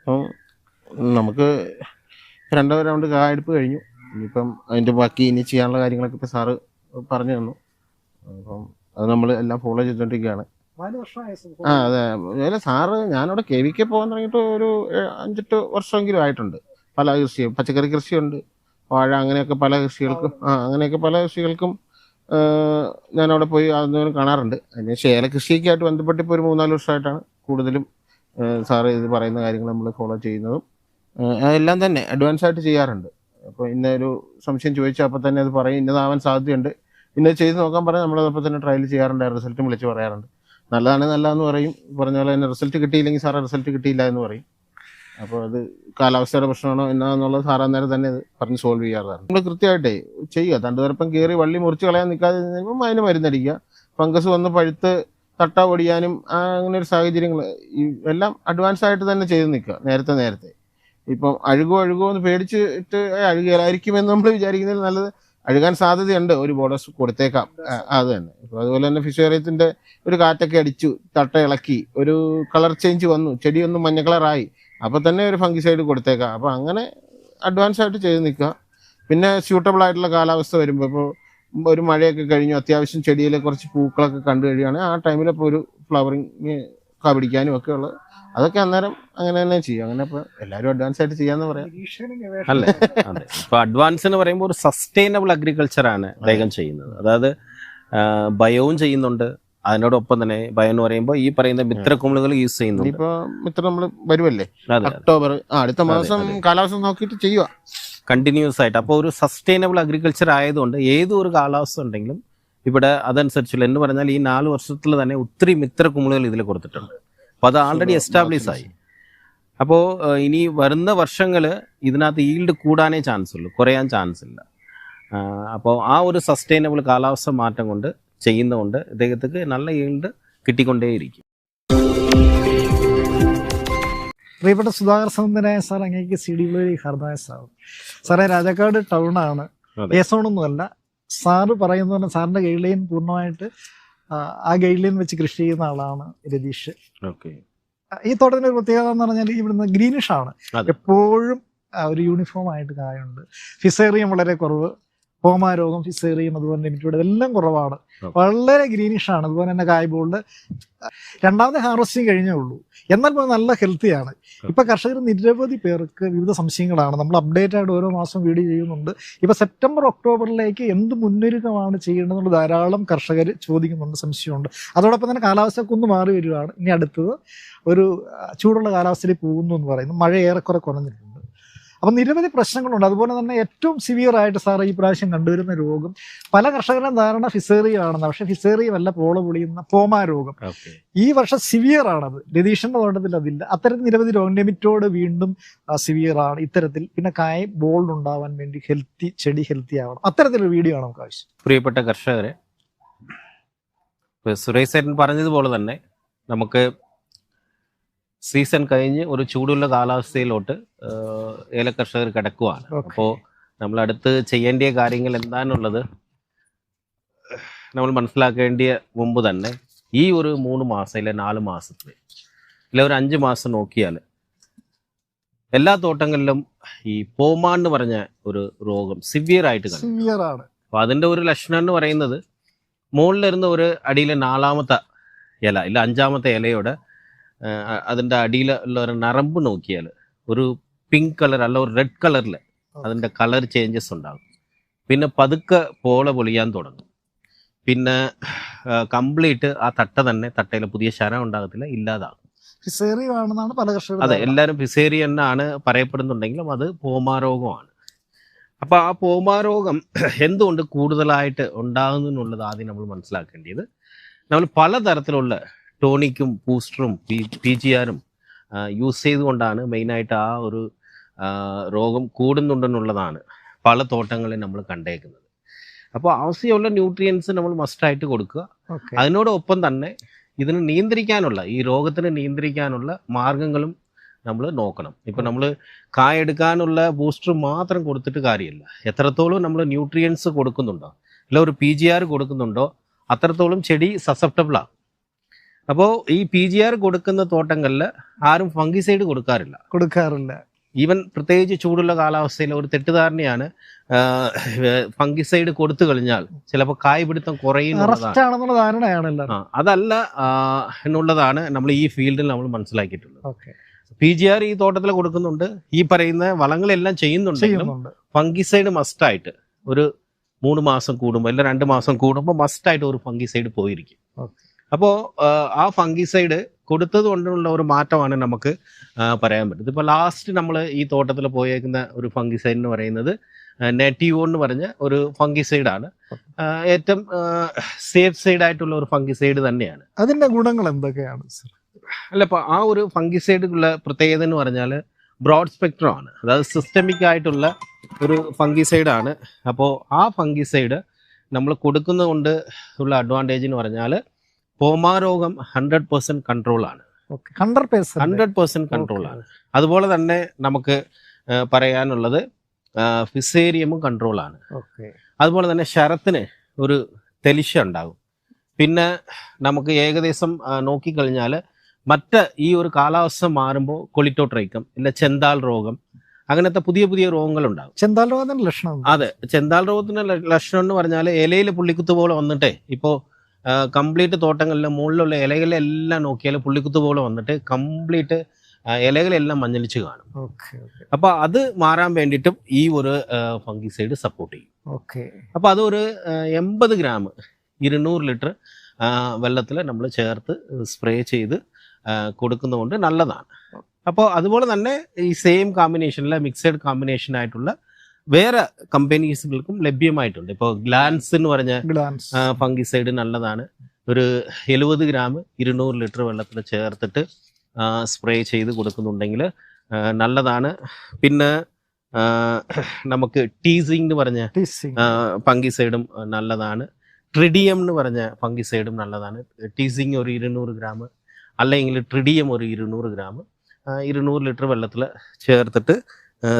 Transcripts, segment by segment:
അപ്പം നമുക്ക് രണ്ടോ റൗണ്ട് കായെടുപ്പ് കഴിഞ്ഞു. ഇനിയിപ്പം അതിന്റെ ബാക്കി ഇനി ചെയ്യാനുള്ള കാര്യങ്ങളൊക്കെ ഇപ്പം സാറ് പറഞ്ഞു തന്നു. അപ്പം അത് നമ്മൾ എല്ലാം ഫോളോ ചെയ്തുകൊണ്ടിരിക്കുകയാണ്. ആ അതെ. അല്ല സാറ് ഞാനവിടെ കെ വി കെ പോകാൻ തുടങ്ങിയിട്ട് ഒരു അഞ്ചെട്ട് വർഷമെങ്കിലും ആയിട്ടുണ്ട്. പല കൃഷിയും പച്ചക്കറി കൃഷിയുണ്ട്. വാഴ അങ്ങനെയൊക്കെ പല കൃഷികൾക്കും ആ അങ്ങനെയൊക്കെ പല കൃഷികൾക്കും ഞാനവിടെ പോയി അതൊന്നും കാണാറുണ്ട്. അതിന് ഏല കൃഷിയൊക്കെ ആയിട്ട് ബന്ധപ്പെട്ട് ഇപ്പോൾ ഒരു മൂന്നാൽ വർഷമായിട്ടാണ് കൂടുതലും സാറ് ഇത് പറയുന്ന കാര്യങ്ങൾ നമ്മൾ ഫോളോ ചെയ്യുന്നതും എല്ലാം തന്നെ അഡ്വാൻസ് ആയിട്ട് ചെയ്യാറുണ്ട്. അപ്പോൾ ഇന്ന ഒരു സംശയം ചോദിച്ചാൽ അപ്പോൾ തന്നെ അത് പറയും ഇന്നതാവാൻ സാധ്യതയുണ്ട്. ഇന്നത് ചെയ്ത് നോക്കാൻ പറഞ്ഞാൽ നമ്മളതപ്പോൾ തന്നെ ട്രയൽ ചെയ്യാറുണ്ട് റിസൾട്ടും വിളിച്ച് പറയാറുണ്ട്. നല്ലതാണ് നല്ലതെന്ന് പറയും. പറഞ്ഞ പോലെ തന്നെ റിസൾട്ട് കിട്ടിയില്ലെങ്കിൽ സാറേ റിസൾട്ട് കിട്ടിയില്ല എന്ന് പറയും. അപ്പോൾ അത് കാലാവസ്ഥയുടെ പ്രശ്നമാണോ എന്നാന്നുള്ളത് സാർ അന്നേരം തന്നെ പറഞ്ഞ് സോൾവ് ചെയ്യാറുണ്ട്. നമ്മൾ കൃത്യമായിട്ടേ ചെയ്യുക. തണ്ടുതരപ്പം കയറി വള്ളി മുറിച്ച് കളയാൻ നിൽക്കാതെ അതിന് മരുന്നടിക്കുക. ഫംഗസ് വന്ന് പഴുത്ത് തട്ട പൊടിയാനും അങ്ങനെ ഒരു സാഹചര്യങ്ങൾ എല്ലാം അഡ്വാൻസ് ആയിട്ട് തന്നെ ചെയ്ത് നിൽക്കുക നേരത്തെ നേരത്തെ. ഇപ്പം അഴുകോ അഴുകോ എന്ന് പേടിച്ചിട്ട് അഴുകിയാലായിരിക്കും എന്ന് നമ്മൾ വിചാരിക്കുന്നതിൽ നല്ലത് അഴുകാൻ സാധ്യതയുണ്ട്. ഒരു ബോർഡേഴ്സ് കൊടുത്തേക്കാം. അത് തന്നെ. ഇപ്പം അതുപോലെ തന്നെ ഫിഷേറിയത്തിന്റെ ഒരു കാറ്റൊക്കെ അടിച്ചു തട്ട ഇളക്കി ഒരു കളർ ചേഞ്ച് വന്നു ചെടി ഒന്ന് മഞ്ഞ കളറായി. അപ്പോൾ തന്നെ ഒരു ഫംഗിസൈഡ് കൊടുത്തേക്കാം. അപ്പോൾ അങ്ങനെ അഡ്വാൻസ് ആയിട്ട് ചെയ്ത് നിൽക്കുക. പിന്നെ സ്യൂട്ടബിൾ ആയിട്ടുള്ള കാലാവസ്ഥ വരുമ്പോൾ ഇപ്പോൾ ഒരു മഴയൊക്കെ കഴിഞ്ഞു. അത്യാവശ്യം ചെടിയിലെ കുറച്ച് പൂക്കളൊക്കെ കണ്ടു കഴിയുകയാണെങ്കിൽ ആ ടൈമിൽ ഇപ്പോൾ ഒരു ഫ്ലവറിങ് കപിടിക്കാനും ഒക്കെ ഉള്ളത്. അതൊക്കെ അന്നേരം അങ്ങനെ തന്നെ ചെയ്യും. അങ്ങനെ ഇപ്പോൾ എല്ലാവരും അഡ്വാൻസ് ആയിട്ട് ചെയ്യാന്ന് പറയാം. അല്ലേ? അതെ. ഇപ്പൊ അഡ്വാൻസ് എന്ന് പറയുമ്പോൾ ഒരു സസ്റ്റൈനബിൾ അഗ്രികൾച്ചർ ആണ് അദ്ദേഹം ചെയ്യുന്നത്. അതായത് ബയോവും ചെയ്യുന്നുണ്ട്. അതിനോടൊപ്പം തന്നെ ബയോ എന്ന് പറയുമ്പോൾ ഈ പറയുന്ന മിത്ര കുമ്പളുകൾ യൂസ് ചെയ്യുന്നുണ്ട്. ഇപ്പൊ മിത്ര നമ്മൾ വരുമല്ലേ അക്ടോബർ ഒക്ടോബർ അടുത്ത മാസം. കാലാവസ്ഥ നോക്കിയിട്ട് ചെയ്യുക കണ്ടിന്യൂസ് ആയിട്ട്. അപ്പോൾ ഒരു സസ്റ്റൈനബിൾ അഗ്രികൾച്ചർ ആയതുകൊണ്ട് ഏതൊരു കാലാവസ്ഥ ഉണ്ടെങ്കിലും ഇവിടെ അതനുസരിച്ചുള്ള എന്ന് പറഞ്ഞാൽ ഈ നാല് വർഷത്തിൽ തന്നെ ഒത്തിരി മിത്ര കുമിളുകൾ ഇതിൽ കൊടുത്തിട്ടുണ്ട്. അപ്പോൾ അത് ആൾറെഡി എസ്റ്റാബ്ലിഷ് ആയി. അപ്പോൾ ഇനി വരുന്ന വർഷങ്ങൾ ഇതിനകത്ത് ഈൽഡ് കൂടാനേ ചാൻസ് ഉള്ളൂ. കുറയാൻ ചാൻസ് ഇല്ല. അപ്പോൾ ആ ഒരു സസ്റ്റൈനബിൾ കാലാവസ്ഥ മാറ്റം കൊണ്ട് ചെയ്യുന്നതുകൊണ്ട് ഇദ്ദേഹത്തിന് നല്ല ഈൽഡ് കിട്ടിക്കൊണ്ടേയിരിക്കും. പ്രിയപ്പെട്ട സുധാകർ സന്ധനായ സാർ അങ്ങേക്ക് സി ഡി വഴി ഹർദായ സാർ. സാറേ രാജാക്കാട് ടൗൺ ആണ്. ഏസോണൊന്നുമല്ല സാറ് പറയുന്നത് തന്നെ സാറിന്റെ ഗൈഡ് ലൈൻ പൂർണമായിട്ട് ആ, ഗൈഡ് ലൈൻ വെച്ച് കൃഷി ചെയ്യുന്ന ആളാണ് രതീഷ്. ഈ തോട്ടത്തിന്റെ ഒരു പ്രത്യേകത എന്ന് പറഞ്ഞാൽ ഇവിടുന്ന് ഗ്രീനിഷ് ആണ്. എപ്പോഴും ഒരു യൂണിഫോം ആയിട്ട് കായുണ്ട്. ഫിസേറിയം വളരെ കുറവ്. ഹോമാ രോഗം ഫിസേറിയം അതുപോലെ ലിമിറ്റഡ് ഇതെല്ലാം കുറവാണ്. വളരെ ഗ്രീനിഷ് ആണ്. അതുപോലെ തന്നെ കായ് ബോൾഡ് രണ്ടാമത്തെ ഹാർവസ്റ്റിംഗ് കഴിഞ്ഞേ ഉള്ളൂ. എന്നാൽ പോലും നല്ല ഹെൽത്തിയാണ് ഇപ്പൊ കർഷകർ നിരവധി പേർക്ക് വിവിധ സംശയങ്ങളാണ്. നമ്മൾ അപ്ഡേറ്റ് ആയിട്ട് ഓരോ മാസം വീഡിയോ ചെയ്യുന്നുണ്ട്. ഇപ്പൊ സെപ്റ്റംബർ ഒക്ടോബറിലേക്ക് എന്ത് മുന്നൊരുക്കമാണ് ചെയ്യേണ്ടതെന്നുള്ള ധാരാളം കർഷകർ ചോദിക്കുന്നുണ്ട് സംശയമുണ്ട്. അതോടൊപ്പം തന്നെ കാലാവസ്ഥ ഒന്ന് മാറി വരികയാണ്. ഇനി അടുത്തത് ഒരു ചൂടുള്ള കാലാവസ്ഥയിൽ പോകുന്നു എന്ന് പറയുന്നു. മഴ ഏറെക്കുറെ കുറഞ്ഞിട്ടുണ്ട്. അപ്പം നിരവധി പ്രശ്നങ്ങളുണ്ട്. അതുപോലെ തന്നെ ഏറ്റവും സിവിയർ ആയിട്ട് സാർ ഈ പ്രാവശ്യം കണ്ടുവരുന്ന രോഗം പല കർഷകരുടെ ധാരണ ഫിസേറിയ ആണെന്ന് പക്ഷേ ഫിസേറിയം അല്ല പോള പൊളിയുന്ന പോമാ രോഗം. ഈ വർഷം സിവിയർ ആണത്. രതീഷിന്റെ തോട്ടത്തിൽ അതില്ല. അത്തരത്തിൽ നിരവധി രോഗം നെമിറ്റോട് വീണ്ടും സിവിയർ ആണ് ഇത്തരത്തിൽ. പിന്നെ കായ ബോൾഡ് ഉണ്ടാവാൻ വേണ്ടി ഹെൽത്തി ചെടി ഹെൽത്തി ആവണം. അത്തരത്തിലൊരു വീഡിയോ ആണ് നമുക്ക് ആവശ്യം. പ്രിയപ്പെട്ട കർഷകരെ സുരേഷ് ചേട്ടൻ പറഞ്ഞതുപോലെ തന്നെ നമുക്ക് സീസൺ കഴിഞ്ഞ് ഒരു ചൂടുള്ള കാലാവസ്ഥയിലോട്ട് ഏല കർഷകർ കിടക്കുവാണ്. അപ്പോൾ നമ്മൾ അടുത്ത് ചെയ്യേണ്ട കാര്യങ്ങൾ എന്താണുള്ളത്? നമ്മൾ മനസ്സിലാക്കേണ്ടിയ മുമ്പ് തന്നെ ഈ ഒരു മൂന്ന് മാസം ഇല്ല നാല് മാസത്തിൽ ഇല്ല ഒരു അഞ്ച് മാസം നോക്കിയാൽ എല്ലാ തോട്ടങ്ങളിലും ഈ പോമാ എന്ന് പറഞ്ഞ ഒരു രോഗം സിവിയർ ആയിട്ട് സിവിയർ ആണ്. അപ്പൊ അതിന്റെ ഒരു ലക്ഷണം എന്ന് പറയുന്നത് മുകളിലിരുന്ന ഒരു അടിയിലെ നാലാമത്തെ ഇല ഇല്ല അഞ്ചാമത്തെ ഇലയോടെ അതിന്റെ അടിയിലുള്ള ഒരു നരമ്പ് നോക്കിയാൽ ഒരു പിങ്ക് കളർ അല്ല ഒരു റെഡ് കളറിൽ അതിന്റെ കളർ ചേഞ്ചസ് ഉണ്ടാകും. പിന്നെ പതുക്കെ പോളെ പൊളിയാൻ തുടങ്ങും. പിന്നെ കംപ്ലീറ്റ് ആ തട്ട തന്നെ തട്ടയിൽ പുതിയ ശരം ഉണ്ടാകത്തില്ല ഇല്ലാതാകും. ഫിസേറിയാണെന്നാണ് പല കർഷകരും അതെ എല്ലാവരും ഫിസേറിയ എന്നാണ് പറയപ്പെടുന്നുണ്ടെങ്കിലും അത് പോമാരോഗമാണ് അപ്പൊ ആ പോമാരോഗം എന്തുകൊണ്ട് കൂടുതലായിട്ട് ഉണ്ടാകുന്നുള്ളത് ആദ്യം നമ്മൾ മനസ്സിലാക്കേണ്ടത് നമ്മൾ പലതരത്തിലുള്ള ടോണിക്കും ബൂസ്റ്ററും പി പി ജി ആറും യൂസ് ചെയ്തുകൊണ്ടാണ് മെയിനായിട്ട് ആ ഒരു രോഗം കൂടുന്നുണ്ടെന്നുള്ളതാണ് പല തോട്ടങ്ങളിൽ നമ്മൾ കണ്ടേക്കുന്നത്. അപ്പോൾ ആവശ്യമുള്ള ന്യൂട്രിയൻസ് നമ്മൾ മസ്റ്റായിട്ട് കൊടുക്കുക. അതിനോടൊപ്പം തന്നെ ഇതിന് നിയന്ത്രിക്കാനുള്ള ഈ രോഗത്തിന് നിയന്ത്രിക്കാനുള്ള മാർഗങ്ങളും നമ്മൾ നോക്കണം. ഇപ്പം നമ്മൾ കായ എടുക്കാനുള്ള ബൂസ്റ്റർ മാത്രം കൊടുത്തിട്ട് കാര്യമില്ല. എത്രത്തോളം നമ്മൾ ന്യൂട്രിയൻസ് കൊടുക്കുന്നുണ്ടോ അല്ല ഒരു പി ജി ആർ കൊടുക്കുന്നുണ്ടോ അത്രത്തോളം ചെടി സസെപ്റ്റബിളാണ് അപ്പോൾ ഈ പി ജി ആർ കൊടുക്കുന്ന തോട്ടങ്ങളിൽ ആരും ഫംഗിസൈഡ് കൊടുക്കാറില്ല. കൊടുക്കാറില്ല. ഈവൻ പ്രത്യേകിച്ച് ചൂടുള്ള കാലാവസ്ഥയിൽ ഒരു തെറ്റിദ്ധാരണയാണ് ഫംഗിസൈഡ് കൊടുത്തു കഴിഞ്ഞാൽ ചിലപ്പോൾ കായ് പിടുത്തം കുറയുന്നതാണ് റെസ്റ്റ് ആണെന്നുള്ള ധാരണയാണ് അതല്ല എന്നുള്ളതാണ് നമ്മൾ ഈ ഫീൽഡിൽ നമ്മൾ മനസ്സിലാക്കിയിട്ടുള്ളത്. പി ജി ആർ ഈ തോട്ടത്തിൽ കൊടുക്കുന്നുണ്ട്. ഈ പറയുന്ന വളങ്ങളെല്ലാം ചെയ്യുന്നുണ്ടെങ്കിലും ചെയ്യുന്നുണ്ട്. ഫംഗിസൈഡ് മസ്റ്റായിട്ട് ഒരു മൂന്ന് മാസം കൂടുമ്പോൾ അല്ലെങ്കിൽ രണ്ട് മാസം കൂടുമ്പോൾ മസ്റ്റായിട്ട് ഒരു ഫംഗിസൈഡ് പോയിരിക്കും. അപ്പോൾ ആ ഫംഗിസൈഡ് കൊടുത്തത് കൊണ്ടുള്ള ഒരു മാറ്റമാണ് നമുക്ക് പറയാൻ പറ്റുന്നത്. ഇപ്പോൾ ലാസ്റ്റ് നമ്മൾ ഈ തോട്ടത്തിൽ പോയേക്കുന്ന ഒരു ഫംഗിസൈഡ് എന്ന് പറയുന്നത് നെറ്റീവോ എന്ന് പറഞ്ഞ ഒരു ഫംഗിസൈഡാണ്. ഏറ്റവും സേഫ് സൈഡ് ആയിട്ടുള്ള ഒരു ഫംഗിസൈഡ് തന്നെയാണ്. അതിന്റെ ഗുണങ്ങൾ എന്തൊക്കെയാണ് അല്ല ഇപ്പൊ ആ ഒരു ഫംഗിസൈഡുള്ള പ്രത്യേകത എന്ന് പറഞ്ഞാൽ ബ്രോഡ് സ്പെക്ട്രം ആണ്. അതായത് സിസ്റ്റമിക് ആയിട്ടുള്ള ഒരു ഫംഗിസൈഡ് ആണ് അപ്പോൾ ആ ഫംഗിസൈഡ് നമ്മൾ കൊടുക്കുന്നതുകൊണ്ട് ഉള്ള അഡ്വാന്റേജ് എന്ന് പറഞ്ഞാൽ പോമാ രോഗം ഹൺഡ്രഡ് പെർസെന്റ് കൺട്രോൾ ആണ്. ഹൺഡ്രഡ് പെർസെന്റ് കൺട്രോൾ ആണ്. അതുപോലെ തന്നെ നമുക്ക് പറയാനുള്ളത് ഫിസേരിയമും കൺട്രോൾ ആണ്. അതുപോലെ തന്നെ ശരത്തിന് ഒരു തെലിശ ഉണ്ടാകും. പിന്നെ നമുക്ക് ഏകദേശം നോക്കിക്കഴിഞ്ഞാൽ മറ്റ് ഈ ഒരു കാലാവസ്ഥ മാറുമ്പോൾ കൊളിറ്റോട്രൈക്കം ഇല്ല ചെന്താൽ രോഗം അങ്ങനത്തെ പുതിയ പുതിയ രോഗങ്ങൾ ഉണ്ടാകും. ചെന്താൽ രോഗത്തിന്റെ ലക്ഷണം. അതെ ചെന്താൽ രോഗത്തിന്റെ ലക്ഷണം എന്ന് പറഞ്ഞാൽ ഇലയിൽ പുള്ളിക്കുത്ത് പോലെ വന്നിട്ടേ ഇപ്പോൾ കംപ്ലീറ്റ് തോട്ടങ്ങളിലെ മുകളിലുള്ള ഇലകളെല്ലാം നോക്കിയാൽ പുള്ളിക്കുത്ത് പോലെ വന്നിട്ട് കംപ്ലീറ്റ് ഇലകളെല്ലാം മഞ്ഞളിച്ച് കാണും. അപ്പൊ അത് മാറാൻ വേണ്ടിയിട്ടും ഈ ഒരു ഫംഗിസൈഡ് സപ്പോർട്ട് ചെയ്യും. ഓക്കെ. അത് ഒരു എൺപത് ഗ്രാം ഇരുന്നൂറ് ലിറ്റർ വെള്ളത്തിൽ നമ്മൾ ചേർത്ത് സ്പ്രേ ചെയ്ത് കൊടുക്കുന്നതുകൊണ്ട് നല്ലതാണ്. അപ്പോൾ അതുപോലെ തന്നെ ഈ സെയിം കോമ്പിനേഷനിലെ മിക്സഡ് കോമ്പിനേഷൻ ആയിട്ടുള്ള വേറെ കമ്പനീസുകൾക്കും ലഭ്യമായിട്ടുണ്ട്. ഇപ്പോൾ ഗ്ലാൻസ് എന്ന് പറഞ്ഞ ഫംഗിസൈഡ് നല്ലതാണ്. ഒരു എഴുപത് ഗ്രാം ഇരുന്നൂറ് ലിറ്റർ വെള്ളത്തിൽ ചേർത്തിട്ട് സ്പ്രേ ചെയ്ത് കൊടുക്കുന്നുണ്ടെങ്കിൽ നല്ലതാണ്. പിന്നെ നമുക്ക് ടീസിങ് എന്ന് പറഞ്ഞ ഫംഗിസൈഡും നല്ലതാണ്. ട്രിഡിയം എന്ന് പറഞ്ഞ ഫംഗിസൈഡും നല്ലതാണ്. ടീസിങ് ഒരു ഇരുന്നൂറ് ഗ്രാം അല്ലെങ്കിൽ ട്രിഡിയം ഒരു ഇരുന്നൂറ് ഗ്രാം ഇരുന്നൂറ് ലിറ്റർ വെള്ളത്തിൽ ചേർത്തിട്ട്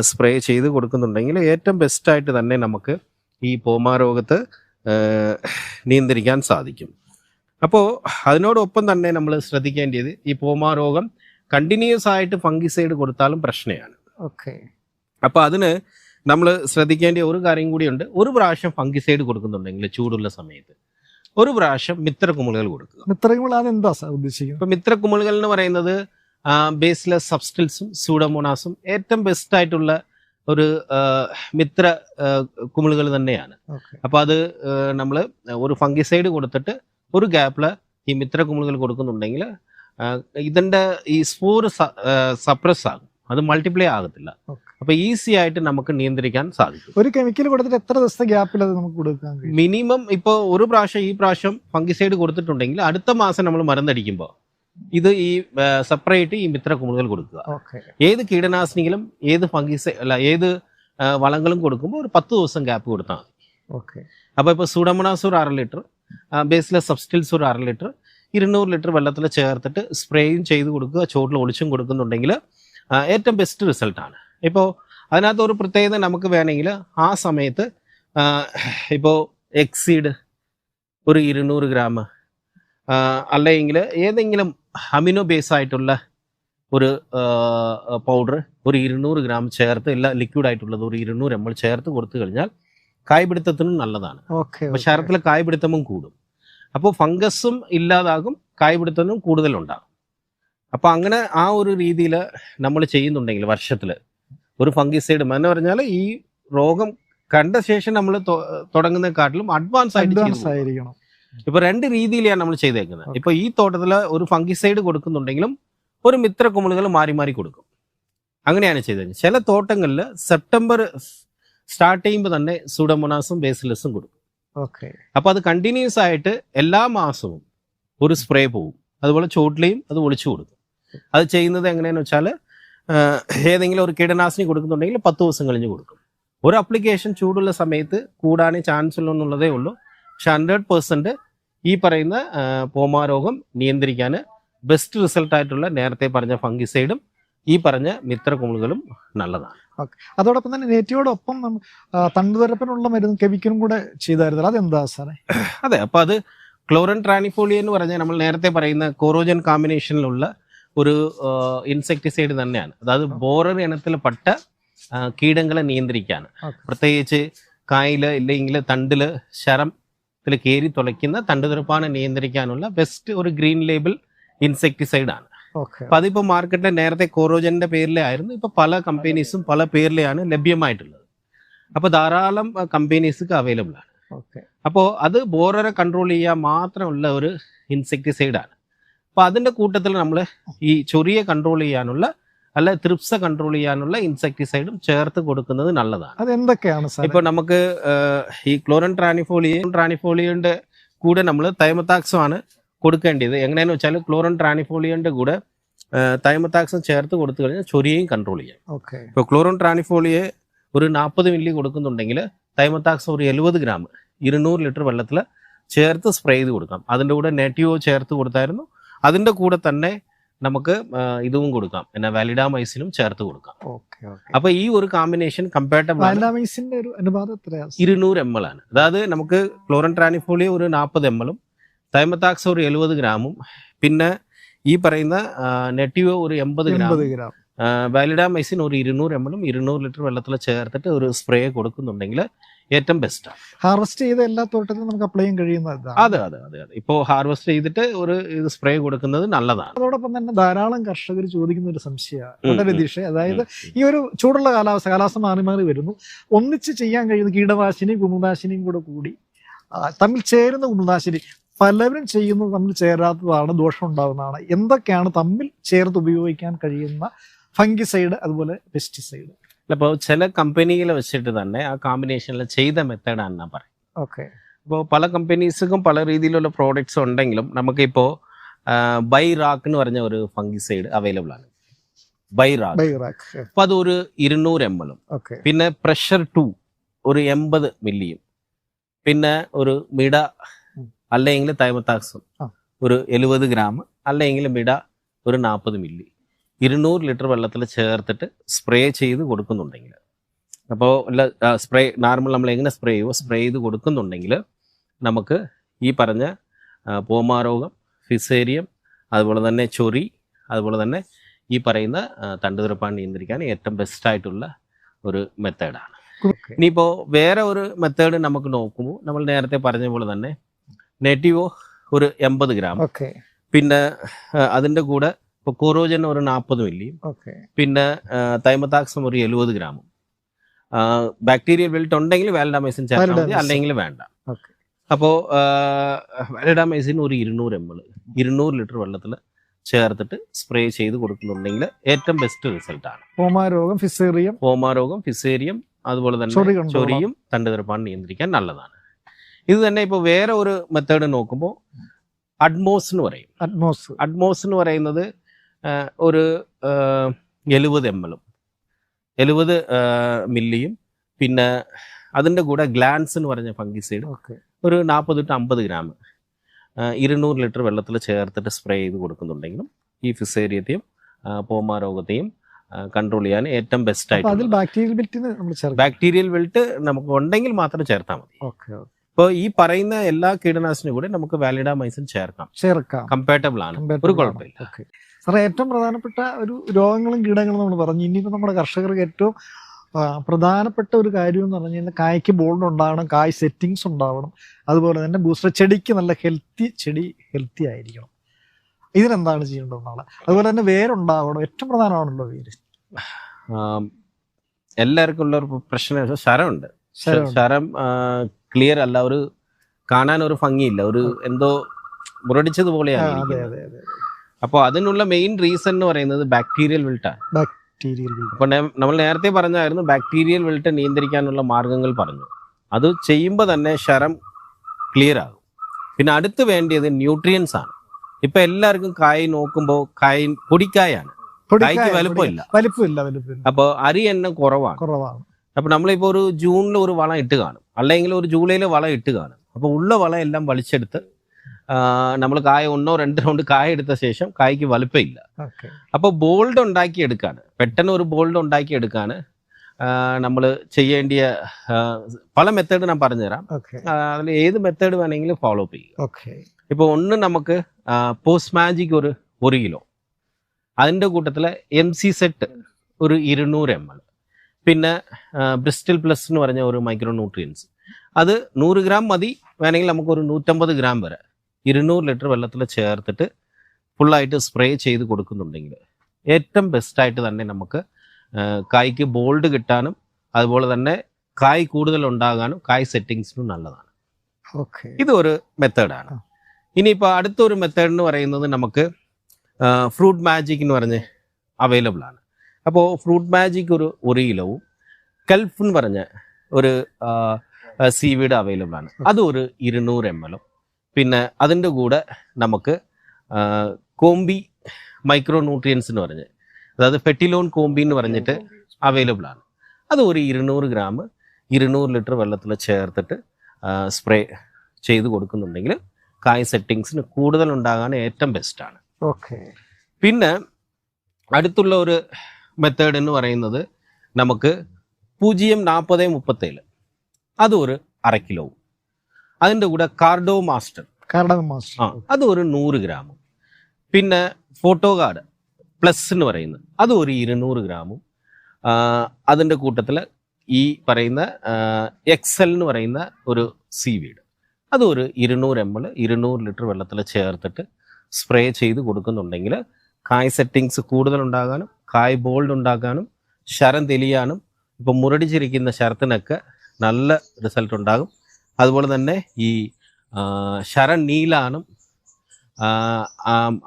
സ്പ്രേ ചെയ്ത് കൊടുക്കുന്നുണ്ടെങ്കിൽ ഏറ്റവും ബെസ്റ്റായിട്ട് തന്നെ നമുക്ക് ഈ പോമാ രോഗത്തെ ആ, നിയന്ത്രിക്കാൻ സാധിക്കും. അപ്പോൾ അതിനോടൊപ്പം തന്നെ നമ്മൾ ശ്രദ്ധിക്കേണ്ടത് ഈ പോമാ രോഗം കണ്ടിന്യൂസ് ആയിട്ട് ഫംഗിസൈഡ് കൊടുത്താലും പ്രശ്നമാണ് ഓക്കെ അപ്പോൾ അതിന് നമ്മൾ ശ്രദ്ധിക്കേണ്ട ഒരു കാര്യം കൂടിയുണ്ട്. ഒരു പ്രാവശ്യം ഫംഗിസൈഡ് കൊടുക്കുന്നുണ്ടെങ്കിൽ ചൂടുള്ള സമയത്ത് ഒരു പ്രാവശ്യം മിത്രക്കുമിളുകൾ കൊടുക്കുക. മിത്രങ്ങൾ എന്താ ഉദ്ദേശിക്കുന്നത്? ഇപ്പൊ മിത്രക്കുമിളുകൾ എന്ന് പറയുന്നത് ബേസ്ലെസ് സബ്സ്റ്റിൽസും സൂഡമോണാസും ഏറ്റവും ബെസ്റ്റ് ആയിട്ടുള്ള ഒരു മിത്ര കുമിളുകൾ തന്നെയാണ്. അപ്പൊ അത് നമ്മൾ ഒരു ഫംഗിസൈഡ് കൊടുത്തിട്ട് ഒരു ഗ്യാപ്പിൽ ഈ മിത്ര കുമിളുകൾ കൊടുക്കുന്നുണ്ടെങ്കിൽ ഇതിന്റെ ഇതിന്റെ ഈ സ്പോർ സപ്രസ് ആകും. അത് മൾട്ടിപ്ലൈ ആകത്തില്ല. അപ്പൊ ഈസി ആയിട്ട് നമുക്ക് നിയന്ത്രിക്കാൻ സാധിക്കും. ഒരു കെമിക്കൽ കൊടുത്തിട്ട് എത്ര ദിവസത്തെ ഗ്യാപ്പിൽ അത് നമുക്ക് കൊടുക്കാം മിനിമം ഇപ്പോൾ ഒരു പ്രാവശ്യം ഈ പ്രാവശ്യം ഫംഗിസൈഡ് കൊടുത്തിട്ടുണ്ടെങ്കിൽ അടുത്ത മാസം നമ്മൾ മരുന്നടിക്കുമ്പോൾ ഇത് ഈ സെപ്പറേറ്റ് ഈ മിത്ര കുമിളുകൾ കൊടുക്കുക. ഏത് കീടനാശിനികളും ഏത് ഫംഗിസ് അല്ല ഏത് വളങ്ങളും കൊടുക്കുമ്പോൾ ഒരു പത്ത് ദിവസം ഗ്യാപ്പ് കൊടുത്താൽ മതി. ഓക്കെ. അപ്പോൾ ഇപ്പോൾ സൂഡമണാസ് ഒരു അര ലിറ്റർ ബേസിലെ സബ്സ്റ്റിൽസ് ഒരു അര ലിറ്റർ ഇരുന്നൂറ് ലിറ്റർ വെള്ളത്തിൽ ചേർത്തിട്ട് സ്പ്രേയും ചെയ്ത് കൊടുക്കുക ചോട്ടിൽ ഒളിച്ചും കൊടുക്കുന്നുണ്ടെങ്കിൽ ഏറ്റവും ബെസ്റ്റ് റിസൾട്ടാണ് ഇപ്പോൾ അതിനകത്ത് ഒരു പ്രത്യേകത നമുക്ക് വേണമെങ്കിൽ ആ സമയത്ത് ഇപ്പോൾ എക്സീഡ് ഒരു ഇരുന്നൂറ് ഗ്രാം അല്ലെങ്കിൽ ഏതെങ്കിലും അമിനോ ബേസ് ആയിട്ടുള്ള ഒരു പൗഡർ ഒരു ഇരുന്നൂറ് ഗ്രാം ചേർത്ത് എല്ലാ ലിക്വിഡ് ആയിട്ടുള്ളത് ഒരു ഇരുന്നൂറ് എം എൽ ചേർത്ത് കൊടുത്തു കഴിഞ്ഞാൽ കായ്പിടുത്തത്തിനും നല്ലതാണ്. ഓക്കെ അപ്പൊ ശരത്തിൽ കായ്പിടുത്തമും കൂടും. അപ്പോൾ ഫംഗസും ഇല്ലാതാകും കായ്പിടുത്തവും കൂടുതലുണ്ടാകും. അപ്പോൾ അങ്ങനെ ആ ഒരു രീതിയിൽ നമ്മൾ ചെയ്യുന്നുണ്ടെങ്കിൽ വർഷത്തിൽ ഒരു ഫംഗിസൈഡ് എന്ന് പറഞ്ഞാൽ ഈ രോഗം കണ്ട ശേഷം നമ്മൾ തുടങ്ങുന്നതിനെക്കാട്ടിലും അഡ്വാൻസ് ആയിട്ട് അഡ്വാൻസ്. ആയിരിക്കണം. ഇപ്പൊ രണ്ട് രീതിയിലാണ് നമ്മൾ ചെയ്തേക്കുന്നത്. ഇപ്പൊ ഈ തോട്ടത്തിൽ ഒരു ഫംഗിസൈഡ് കൊടുക്കുന്നുണ്ടെങ്കിലും ഒരു മിത്ര കുമിളുകൾ മാറി മാറി കൊടുക്കും. അങ്ങനെയാണ് ചെയ്തത് ചില തോട്ടങ്ങളിൽ സെപ്റ്റംബർ സ്റ്റാർട്ട് ചെയ്യുമ്പോൾ തന്നെ സൂഡമോണാസും ബേസിലസും കൊടുക്കും. ഓക്കെ. അപ്പൊ അത് കണ്ടിന്യൂസ് ആയിട്ട് എല്ലാ മാസവും ഒരു സ്പ്രേ പോവും. അതുപോലെ ചോട്ടിലെയും അത് ഒളിച്ചു കൊടുക്കും. അത് ചെയ്യുന്നത് എങ്ങനെയാന്ന് വെച്ചാൽ ഏതെങ്കിലും ഒരു കീടനാശിനി കൊടുക്കുന്നുണ്ടെങ്കിൽ പത്ത് ദിവസം കഴിഞ്ഞ് കൊടുക്കും. ഒരു അപ്ലിക്കേഷൻ ചൂടുള്ള സമയത്ത് കൂടാനേ ചാൻസ് ഉള്ളൂ എന്നുള്ളതേ ഉള്ളൂ. പക്ഷെ ഹൺഡ്രഡ് പെർസെന്റ് ഈ പറയുന്ന പോമാരോഗം പോമാ നിയന്ത്രിക്കാൻ ബെസ്റ്റ് റിസൾട്ട് ആയിട്ടുള്ള നേരത്തെ പറഞ്ഞ ഫംഗിസൈഡും ഈ പറഞ്ഞ മിത്ര കുമിളുകളും നല്ലതാണ് അതോടൊപ്പം തന്നെ നെറ്റിയോടൊപ്പം തണ്ടുതുരപ്പനുള്ള മരുന്നും കെമിക്കലും കൂടെ ചെയ്തായിരുന്നു അതെന്താ സാറേ? അതെ അപ്പൊ അത് ക്ലോറൻ ട്രാനിഫോളിയ എന്ന് പറഞ്ഞാൽ നമ്മൾ നേരത്തെ പറയുന്ന കോറോജൻ കോമ്പിനേഷനിലുള്ള ഒരു ഇൻസെക്ടിസൈഡ് തന്നെയാണ്. അതായത് ബോറർ ഇനത്തിൽപ്പെട്ട പെട്ട കീടങ്ങളെ നിയന്ത്രിക്കാൻ. പ്രത്യേകിച്ച് കായിൽ ഇല്ലെങ്കിൽ തണ്ടിൽ ശരത്തിൽ കയറി തുളയ്ക്കുന്ന തണ്ടുതുറപ്പാണ് നിയന്ത്രിക്കാനുള്ള ബെസ്റ്റ് ഒരു ഗ്രീൻ ലേബിൾ ഇൻസെക്ടിസൈഡ് ആണ് അപ്പൊ അതിപ്പോ മാർക്കറ്റിൽ നേരത്തെ കോറോജന്റെ പേരിലെ ആയിരുന്നു. ഇപ്പൊ പല കമ്പനീസും പല പേരിലെയാണ് ലഭ്യമായിട്ടുള്ളത്. അപ്പൊ ധാരാളം കമ്പനീസ് അവൈലബിൾ ആണ്. അപ്പോ അപ്പോൾ അത് ബോററെ കൺട്രോൾ ചെയ്യാൻ മാത്രമുള്ള ഒരു ഇൻസെക്ടിസൈഡ് ആണ് അപ്പൊ അതിന്റെ കൂട്ടത്തിൽ നമ്മൾ ഈ ചൊറിയെ കൺട്രോൾ ചെയ്യാനുള്ള അല്ല ത്രിപ്സ കൺട്രോൾ ചെയ്യാനുള്ള ഇൻസെക്ടിസൈഡും ചേർത്ത് കൊടുക്കുന്നത് നല്ലതാണ്. അതെന്തൊക്കെയാണ് ഇപ്പൊ നമുക്ക് ഈ ക്ലോറൻ ട്രാനിഫോളിയ ട്രാനിഫോളിയുടെ കൂടെ നമ്മൾ തൈമത്താക്സും ആണ് കൊടുക്കേണ്ടത്. എങ്ങനെയാന്ന് വെച്ചാൽ ക്ലോറൻ ട്രാനിഫോളിയന്റെ കൂടെ തൈമത്താക്സും ചേർത്ത് കൊടുത്തു കഴിഞ്ഞാൽ ചൊരിയയും കൺട്രോൾ ചെയ്യാം. ഓക്കെ. ഇപ്പോൾ ക്ലോറോൺ ട്രാനിഫോളിയെ ഒരു നാൽപ്പത് മില്ലി കൊടുക്കുന്നുണ്ടെങ്കിൽ തൈമത്താക്സ് ഒരു എഴുപത് ഗ്രാം ഇരുന്നൂറ് ലിറ്റർ വെള്ളത്തിൽ ചേർത്ത് സ്പ്രേ ചെയ്ത് കൊടുക്കാം. അതിന്റെ കൂടെ നെറ്റിയോ ചേർത്ത് കൊടുത്തായിരുന്നു. അതിന്റെ കൂടെ തന്നെ നമുക്ക് ഇതും കൊടുക്കാം. എന്നാ വാലിഡാമൈസിനും ചേർത്ത് കൊടുക്കാം. അപ്പൊ ഈ ഒരു കോമ്പിനേഷൻ ആണ്. ഒരു അനുപാതം ഇരുന്നൂറ് എം എൽ ആണ്. അതായത് നമുക്ക് ക്ലോറൻ ട്രാനിഫോളി ഒരു നാൽപ്പത് എം എല്ലും തൈമത്താക്സ് ഒരു എഴുപത് ഗ്രാമും പിന്നെ ഈ പറയുന്ന നെറ്റിവോ ഒരു എൺപത് ഗ്രാം. എൺപത് ഗ്രാം. വാലിഡാമൈസിൻ ഒരു ഇരുന്നൂറ് എം എല്ലും ഇരുന്നൂറ് ലിറ്റർ വെള്ളത്തിൽ ചേർത്തിട്ട് ഒരു സ്പ്രേ കൊടുക്കുന്നുണ്ടെങ്കിൽ ഏറ്റവും ബെസ്റ്റാണ് ഹാർവെസ്റ്റ് ചെയ്ത എല്ലാ തോട്ടത്തിലും നമുക്ക് അപ്ലൈ ചെയ്യാൻ കഴിയുന്ന അതെ അതെ അതെ അതെ. ഇപ്പോൾ ഹാർവെസ്റ്റ് ചെയ്തിട്ട് ഒരു ഇത് സ്പ്രേ കൊടുക്കുന്നത് നല്ലതാണ്. അതോടൊപ്പം തന്നെ ധാരാളം കർഷകർ ചോദിക്കുന്ന ഒരു സംശയമാണ്. രതീഷ് അതായത് ഈ ഒരു ചൂടുള്ള കാലാവസ്ഥ കാലാവസ്ഥ മാറി മാറി വരുന്നു. ഒന്നിച്ച് ചെയ്യാൻ കഴിയുന്ന കീടനാശിനിയും കുമിൾനാശിനിയും കൂടെ കൂടി തമ്മിൽ ചേരുന്ന കുമിൾനാശിനി പലരും ചെയ്യുന്നത് തമ്മിൽ ചേരാത്തതാണ് ദോഷം ഉണ്ടാകുന്നതാണ് എന്തൊക്കെയാണ് തമ്മിൽ ചേർത്ത് ഉപയോഗിക്കാൻ കഴിയുന്ന ഫംഗിസൈഡ് അതുപോലെ പെസ്റ്റിസൈഡ് അപ്പോൾ ചില കമ്പനിയിൽ വെച്ചിട്ട് തന്നെ ആ കോമ്പിനേഷനിൽ ചെയ്ത മെത്തേഡാണ് ഞാൻ പറയും ഓക്കെ. ഇപ്പോൾ പല കമ്പനീസുക്കും പല രീതിയിലുള്ള പ്രോഡക്ട്സ് ഉണ്ടെങ്കിലും നമുക്കിപ്പോൾ ബൈ റാക്ക് എന്ന് പറഞ്ഞ ഒരു ഫംഗിസൈഡ് അവൈലബിൾ ആണ്. ബൈ റാക്ക് അപ്പൊ അത് ഒരു ഇരുന്നൂറ് എം എല്ലും ഓക്കെ. പിന്നെ പ്രഷർ ടു ഒരു എൺപത് മില്ലിയും. പിന്നെ ഒരു മിട അല്ലെങ്കിൽ തൈമത്താക്സും ഒരു എഴുപത് ഗ്രാം അല്ലെങ്കിൽ മിട ഒരു നാൽപ്പത് മില്ലി. ഇരുന്നൂറ് ലിറ്റർ വെള്ളത്തിൽ ചേർത്തിട്ട് സ്പ്രേ ചെയ്ത് കൊടുക്കുന്നുണ്ടെങ്കിൽ. അപ്പോൾ സ്പ്രേ നോർമൽ നമ്മൾ എങ്ങനെ സ്പ്രേ ചെയ്യുമോ സ്പ്രേ ചെയ്ത് കൊടുക്കുന്നുണ്ടെങ്കിൽ നമുക്ക് ഈ പറഞ്ഞ പോമാരോഗം ഫിസേരിയം അതുപോലെ തന്നെ ചൊറി അതുപോലെ തന്നെ ഈ പറയുന്ന തണ്ടുതുരപ്പാണ് നിയന്ത്രിക്കാൻ ഏറ്റവും ബെസ്റ്റായിട്ടുള്ള ഒരു മെത്തേഡാണ് ഇനിയിപ്പോൾ വേറെ ഒരു മെത്തേഡ് നമുക്ക് നോക്കുമ്പോൾ നമ്മൾ നേരത്തെ പറഞ്ഞ പോലെ തന്നെ നെറ്റീവോ ഒരു എൺപത് ഗ്രാം. പിന്നെ അതിന്റെ കൂടെ കോറോജൻ ഒരു നാൽപ്പത് മില്ലി. ഓക്കെ. പിന്നെ തൈമത്താക്സം ഒരു എഴുപത് ഗ്രാമും. ബാക്ടീരിയൽ വെൽറ്റ് ഉണ്ടെങ്കിൽ വാലിഡാമൈസിൻ ചേർത്താൽ മതി അല്ലെങ്കിൽ വേണ്ട. അപ്പോ അപ്പോൾ വാലിഡാമൈസിൻ ഒരു ഇരുന്നൂറ് എം എൽ ഇരുന്നൂറ് ലിറ്റർ വെള്ളത്തിൽ ചേർത്തിട്ട് സ്പ്രേ ചെയ്ത് കൊടുക്കുന്നുണ്ടെങ്കിൽ ഏറ്റവും ബെസ്റ്റ് റിസൾട്ട് ആണ്. ഹോമാരോഗം ഫിസേറിയം. ഹോമാരോഗം ഫിസേറിയം അതുപോലെ തന്നെ ചൊറിയും തണ്ടുതിരപ്പാണ് നിയന്ത്രിക്കാൻ നല്ലതാണ്. ഇത് തന്നെ ഇപ്പോൾ വേറെ ഒരു മെത്തേഡ് നോക്കുമ്പോൾ അഡ്മോസ് എന്ന് പറയും. അഡ്മോസ്. അഡ്മോസ് എന്ന് പറയുന്നത് ഒരു എഴുപത് എം എല്ലും എഴുപത് മില്ലിയും. പിന്നെ അതിന്റെ കൂടെ ഗ്ലാൻസ് എന്ന് പറഞ്ഞ ഫംഗിസൈഡ്. ഓക്കെ. ഒരു നാൽപ്പത് ടു അമ്പത് ഗ്രാം. ഇരുന്നൂറ് ലിറ്റർ വെള്ളത്തിൽ ചേർത്തിട്ട് സ്പ്രേ ചെയ്ത് കൊടുക്കുന്നുണ്ടെങ്കിലും ഈ ഫിസേരിയത്തെയും പോമാ രോഗത്തെയും കൺട്രോൾ ചെയ്യാൻ ഏറ്റവും ബെസ്റ്റ് ആയിട്ട് ബാക്ടീരിയൽ ബെൽറ്റ് നമുക്ക് ഉണ്ടെങ്കിൽ മാത്രം ചേർത്താൽ മതി. ഓക്കെ. ഇപ്പോൾ ഈ പറയുന്ന എല്ലാ കീടനാശിനും കൂടെ നമുക്ക് വാലിഡാമൈസിൻ ചേർക്കാം. ചേർക്കാം. കമ്പാറ്റബിൾ ആണ്. ഒരു കുഴപ്പമില്ല. സാറേ ഏറ്റവും പ്രധാനപ്പെട്ട ഒരു രോഗങ്ങളും കീടങ്ങളും നമ്മൾ പറഞ്ഞു. ഇനിയിപ്പോൾ നമ്മുടെ കർഷകർക്ക് ഏറ്റവും പ്രധാനപ്പെട്ട ഒരു കാര്യം എന്ന് പറഞ്ഞു കഴിഞ്ഞാൽ കായ്ക്ക് ബോൾഡ് ഉണ്ടാവണം കായ് സെറ്റിങ്സ് ഉണ്ടാവണം. അതുപോലെ തന്നെ ബൂസ്റ്റർ ചെടിക്ക് നല്ല ഹെൽത്തി ചെടി ഹെൽത്തി ആയിരിക്കണം. ഇതിനെന്താണ് ചെയ്യേണ്ടതെന്നാണ് അതുപോലെ തന്നെ വേരുണ്ടാവണം. ഏറ്റവും പ്രധാനമാണല്ലോ വേര്. എല്ലാവർക്കും ഉള്ള ഒരു പ്രശ്നം ശരമുണ്ട്. ശരം ക്ലിയർ അല്ല. ഒരു കാണാൻ ഒരു ഭംഗിയില്ല. ഒരു എന്തോ മുരടിച്ചതുപോലെയാണ് ഇരിക്കുന്നത്. അപ്പോൾ അതിനുള്ള മെയിൻ റീസൺ എന്ന് പറയുന്നത് ബാക്ടീരിയൽ വിൽട്ടാണ് ബാക്ടീരിയൽ അപ്പോൾ നമ്മൾ നേരത്തെ പറഞ്ഞായിരുന്നു ബാക്ടീരിയൽ വിൽട്ട് നിയന്ത്രിക്കാനുള്ള മാർഗങ്ങൾ പറഞ്ഞു. അത് ചെയ്യുമ്പോൾ തന്നെ ശരം ക്ലിയർ ആകും. പിന്നെ അടുത്ത് വേണ്ടിയത് ന്യൂട്രിയൻസ് ആണ്. ഇപ്പൊ എല്ലാവർക്കും കായ് നോക്കുമ്പോൾ കായ് പൊടിക്കായാണ്. കായ്ക്ക് വലുപ്പമില്ല വലുപ്പമില്ല അപ്പൊ അരി എണ്ണം കുറവാണ്. കുറവാണ്. അപ്പൊ നമ്മളിപ്പോ ഒരു ജൂണിൽ ഒരു വളം ഇട്ട് കാണും. അല്ലെങ്കിൽ ഒരു ജൂലൈയിൽ വളം ഇട്ട് കാണും. അപ്പൊ ഉള്ള വളം എല്ലാം വലിച്ചെടുത്ത് നമ്മൾ കായ ഒന്നോ രണ്ടോ കൊണ്ട് കായ എടുത്ത ശേഷം കായ്ക്ക് വലുപ്പമില്ല അപ്പൊ ബോൾഡ് ഉണ്ടാക്കി എടുക്കാണ് പെട്ടെന്ന് ഒരു ബോൾഡ് ഉണ്ടാക്കി എടുക്കാണ് നമ്മൾ ചെയ്യേണ്ടിയ പല മെത്തേഡ് ഞാൻ പറഞ്ഞുതരാം. അതിൽ ഏത് മെത്തേഡ് വേണമെങ്കിലും ഫോളോ അപ്പ് ചെയ്യും ഇപ്പോൾ ഒന്ന് നമുക്ക് പോസ്റ്റ് മാജിക് ഒരു ഒരു കിലോ അതിന്റെ കൂട്ടത്തിൽ എം സി സെറ്റ് ഒരു ഇരുന്നൂറ് എം എൽ പിന്നെ ബ്രിസ്റ്റിൽ പ്ലസ് എന്ന് പറഞ്ഞ ഒരു മൈക്രോ ന്യൂട്രിയൻസ് അത് നൂറ് ഗ്രാം മതി. വേണമെങ്കിൽ നമുക്കൊരു നൂറ്റമ്പത് ഗ്രാം വരെ. ഇരുന്നൂറ് ലിറ്റർ വെള്ളത്തിൽ ചേർത്തിട്ട് ഫുള്ളായിട്ട് സ്പ്രേ ചെയ്ത് കൊടുക്കുന്നുണ്ടെങ്കിൽ ഏറ്റവും ബെസ്റ്റായിട്ട് തന്നെ നമുക്ക് കായ്ക്ക് ബോൾഡ് കിട്ടാനും അതുപോലെ തന്നെ കായ് കൂടുതൽ ഉണ്ടാകാനും കായ് സെറ്റിങ്സിനും നല്ലതാണ്. ഓക്കെ. ഇതൊരു മെത്തേഡാണ് ഇനിയിപ്പോൾ അടുത്തൊരു മെത്തേഡ് എന്ന് പറയുന്നത് നമുക്ക് ഫ്രൂട്ട് മാജിക് എന്ന് പറഞ്ഞ് അവൈലബിൾ ആണ്. അപ്പോൾ ഫ്രൂട്ട് മാജിക് ഒരു ഒരു കിലോവും കൽഫ് എന്ന് പറഞ്ഞ ഒരു സീവീഡ് അവൈലബിൾ ആണ്. അതും ഒരു ഇരുന്നൂറ് എം എല്ലും പിന്നെ അതിന്റെ കൂടെ നമുക്ക് കോംബി മൈക്രോ ന്യൂട്രിയൻസ് എന്ന് പറഞ്ഞ് അതായത് ഫെറ്റിലോൺ കോംബി എന്ന് പറഞ്ഞിട്ട് അവൈലബിൾ ആണ്. അത് ഒരു ഇരുന്നൂറ് ഗ്രാം ഇരുന്നൂറ് ലിറ്റർ വെള്ളത്തിൽ ചേർത്തിട്ട് സ്പ്രേ ചെയ്ത് കൊടുക്കുന്നുണ്ടെങ്കിൽ കായ് സെറ്റിങ്സിന് കൂടുതൽ ഉണ്ടാകാൻ ഏറ്റവും ബെസ്റ്റാണ് ഓക്കെ പിന്നെ അടുത്തുള്ള ഒരു മെത്തേഡ് എന്ന് പറയുന്നത് നമുക്ക് പൂജ്യം നാൽപ്പത് മുപ്പത്തേഴ്. അതും ഒരു അര കിലോവും അതിന്റെ കൂടെ കാർഡോ മാസ്റ്റർ കാർഡോ മാസ്റ്റർ ആ അത് ഒരു നൂറ് ഗ്രാമും പിന്നെ ഫോട്ടോ കാർഡ് പ്ലസ് എന്ന് പറയുന്നത് അത് ഒരു ഇരുന്നൂറ് ഗ്രാമും അതിന്റെ കൂട്ടത്തിൽ ഈ പറയുന്ന എക്സൽ എന്ന് പറയുന്ന ഒരു സീവീഡ് അത് ഒരു ഇരുന്നൂറ് എം എൽ ഇരുന്നൂറ് ലിറ്റർ വെള്ളത്തിൽ ചേർത്തിട്ട് സ്പ്രേ ചെയ്ത് കൊടുക്കുന്നുണ്ടെങ്കിൽ കായ് സെറ്റിങ്സ് കൂടുതൽ ഉണ്ടാകാനും കായ് ബോൾഡ് ഉണ്ടാക്കാനും ശരം തെലിയാനും ഇപ്പം മുരടിച്ചിരിക്കുന്ന ശരത്തിനൊക്കെ നല്ല റിസൾട്ട് ഉണ്ടാകും. അതുപോലെ തന്നെ ഈ ശരം നീലാനും